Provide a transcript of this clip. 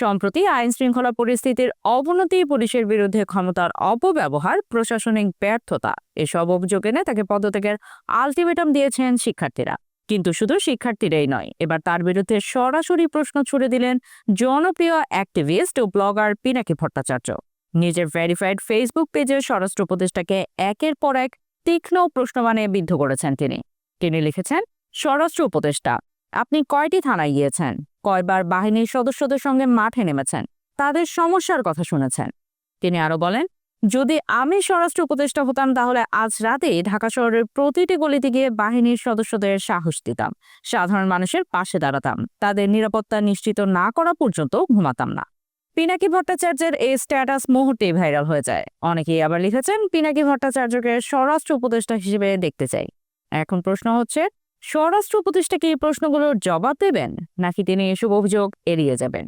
সম্প্রতি আইন শৃঙ্খলা পরিস্থিতির অবনতি, পুলিশের বিরুদ্ধে ক্ষমতার অপব্যবহার, প্রশাসনিক ব্যর্থতা, এসব অভিযোগ এনে তাকে পদত্যাগের আলটিমেটাম দিয়েছেন শিক্ষার্থীরা। কিন্তু শুধু শিক্ষার্থীরাই নয়, এবার তার বিরুদ্ধে সরাসরি প্রশ্ন ছুড়ে দিলেন জনপ্রিয় অ্যাক্টিভিস্ট ও ব্লগার পিনাকি ভট্টাচার্য। নিজের ভেরিফাইড ফেসবুক পেজে স্বরাষ্ট্র উপদেষ্টাকে একের পর এক তীক্ষ্ণ প্রশ্নবাণে বিদ্ধ করেছেন তিনি। তিনি লিখেছেন, স্বরাষ্ট্র উপদেষ্টা, আপনি কয়টি থানায় গিয়েছেন? কয়বার বাহিনীর সদস্যদের সঙ্গে মাঠে নেমেছেন। তাদের সমস্যার কথা শুনেছেন। তিনি আরও বলেন, যদি আমি স্বরাষ্ট্র উপদেষ্টা হতাম, তাহলে আজ রাতেই ঢাকা শহরের প্রতিটি গলিতে গিয়ে বাহিনীর সদস্যদের সাহস দিতাম। সাধারণ মানুষের পাশে দাঁড়াতাম। তাদের নিরাপত্তা নিশ্চিত না করা পর্যন্ত ঘুমাতাম না। পিনাকি ভট্টাচার্যের এই স্ট্যাটাস মুহূর্তেই ভাইরাল হয়ে যায়। অনেকেই আবার লিখেছেন, পিনাকি ভট্টাচার্যকে স্বরাষ্ট্র উপদেষ্টা হিসেবে দেখতে চাই। এখন প্রশ্ন হচ্ছে স্বরাষ্ট্র উপদেষ্টাকে এই প্রশ্নগুলোর জবাব দেবেন নাকি তিনি এসব অভিযোগ এড়িয়ে যাবেন?